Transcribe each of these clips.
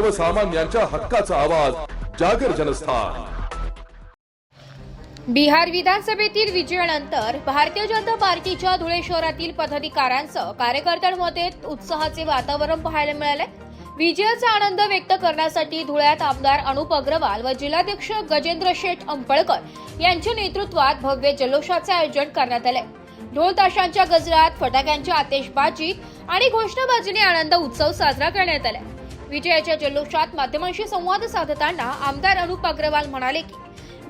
सर्वसामान्यांच्या हक्काचा आवाज जागर जनस्थान. बिहार विधानसभेतील विजयानंतर भारतीय जनता पार्टीच्या धुळे शहरातील पदाधिकाऱ्यांसह कार्यकर्त्यांमध्ये उत्साहाचे वातावरण पाहायला मिळाले. विजयाचा आनंद व्यक्त करण्यासाठी धुळ्यात आमदार अनुप अग्रवाल व जिल्हाध्यक्ष गजेंद्र शेठ अंपळकर यांच्या नेतृत्वात भव्य जल्लोषाचे आयोजन करण्यात आले. ढोल ताशांच्या गजरात फटाक्यांच्या आतिषबाजीत आणि घोषणाबाजीने आनंद उत्सव साजरा करण्यात आला. विजयाच्या जल्लोषात माध्यमांशी संवाद साधताना आमदार अनुप अग्रवाल म्हणाले की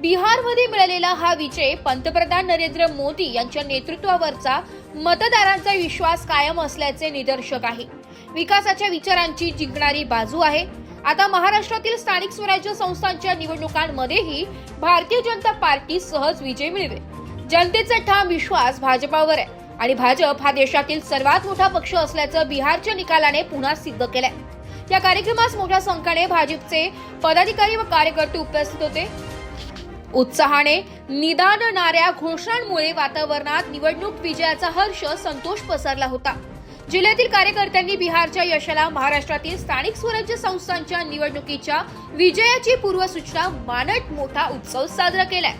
बिहारमध्ये मिळालेला हा विजय पंतप्रधान नरेंद्र मोदी यांच्या नेतृत्वावरचा मतदारांचा विश्वास कायम असल्याचे निदर्शक आहे. विकासाच्या विचारांची जिंकणारी बाजू आहे. आता महाराष्ट्रातील स्थानिक स्वराज्य संस्थांच्या निवडणुकांमध्येही भारतीय जनता पार्टी सहज विजय मिळवेल. जनतेचा ठाम विश्वास भाजपावर आहे आणि भाजप हा देशातील सर्वात मोठा पक्ष असल्याचं बिहारच्या निकालाने पुन्हा सिद्ध केलंय. या कार्यक्रमास मोठ्या संख्येने भाजपचे पदाधिकारी व कार्यकर्ते उपस्थित होते. उत्साहाने निदानणाऱ्या घोषणांमुळे वातावरणात निवडणूक विजयाचा हर्ष संतोष पसरला होता. जिल्ह्यातील कार्यकर्त्यांनी बिहारच्या यशाला महाराष्ट्रातील स्थानिक स्वराज्य संस्थांच्या निवडणुकीच्या विजयाची पूर्वसूचना मानत मोठा उत्सव साजरा केलाय.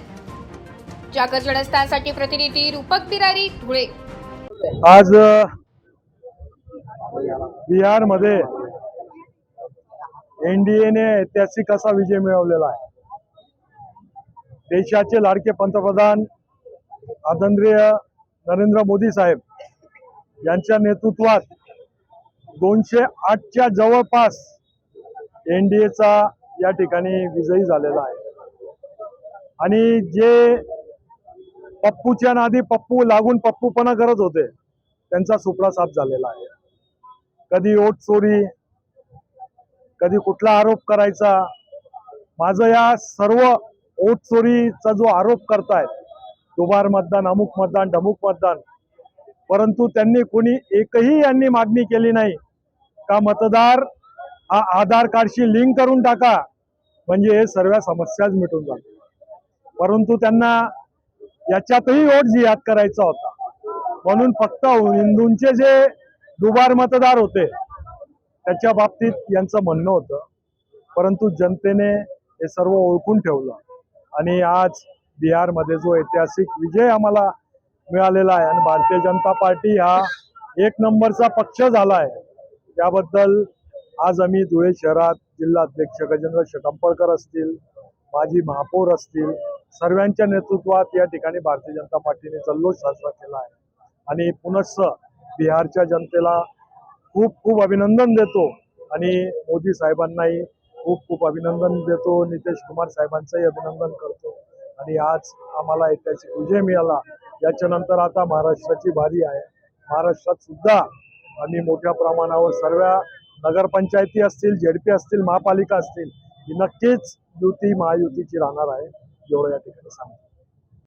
जागर जनस्थानसाठी प्रतिनिधी रूपक बिरारी धुळे. आज बिहारमध्ये एनडीएने ऐतिहासिक असा विजय मिळवलेला आहे. देशाचे लाडके पंतप्रधान आदरणीय नरेंद्र मोदी साहेब यांच्या नेतृत्वात दोनशे आठच्या जवळपास एनडीएचा या ठिकाणी विजयी झालेला आहे. आणि जे पप्पूच्या नादी पप्पू लागून पप्पूपणा करत होते त्यांचा सुपडा साफ झालेला आहे. कधी ओट चोरी कधी कुठला आरोप करायचा? माझं या सर्व ओट चोरीचा जो आरोप करतायत दुबार मतदान अमुक मतदान ढमुक मतदान परंतु त्यांनी कोणी एकही यांनी मागणी केली नाही. का मतदार हा आधार कार्डशी लिंक करून टाका म्हणजे हे सर्व समस्याच मिटून जातात परंतु त्यांना याच्यातही वोट जिहाद करायचा होता. म्हणून फक्त हिंदूंचे जे दुबार मतदार होते त्याच्या बाबतीत यांचं म्हणणं होतं. परंतु जनतेने हे सर्व ओळखून ठेवलं. आणि आज बिहारमध्ये जो ऐतिहासिक विजय आम्हाला मिळालेला आहे आणि भारतीय जनता पार्टी हा एक नंबरचा पक्ष झाला आहे. त्याबद्दल आज आम्ही धुळे शहरात जिल्हाध्यक्ष गजेंद्र शकंपळकर असतील माजी महापौर असतील सर्वांच्या नेतृत्वात या ठिकाणी भारतीय जनता पार्टीने जल्लोष साजरा केला आहे. आणि पुनश्च बिहारच्या जनतेला खूप खूप अभिनंदन देतो. आणि मोदी साहेबांनाही खूप खूप अभिनंदन देतो. नितेश कुमार साहेबांचंही अभिनंदन करतो. आणि आज आम्हाला ऐतिहासिक विजय मिळाला. याच्यानंतर आता महाराष्ट्राची बारी आहे. महाराष्ट्रात सुद्धा आम्ही मोठ्या प्रमाणावर सर्व नगरपंचायती असतील झेडपी असतील महापालिका असतील ही नक्कीच युती महायुतीची राहणार आहे. एवढं या ठिकाणी सांगतो.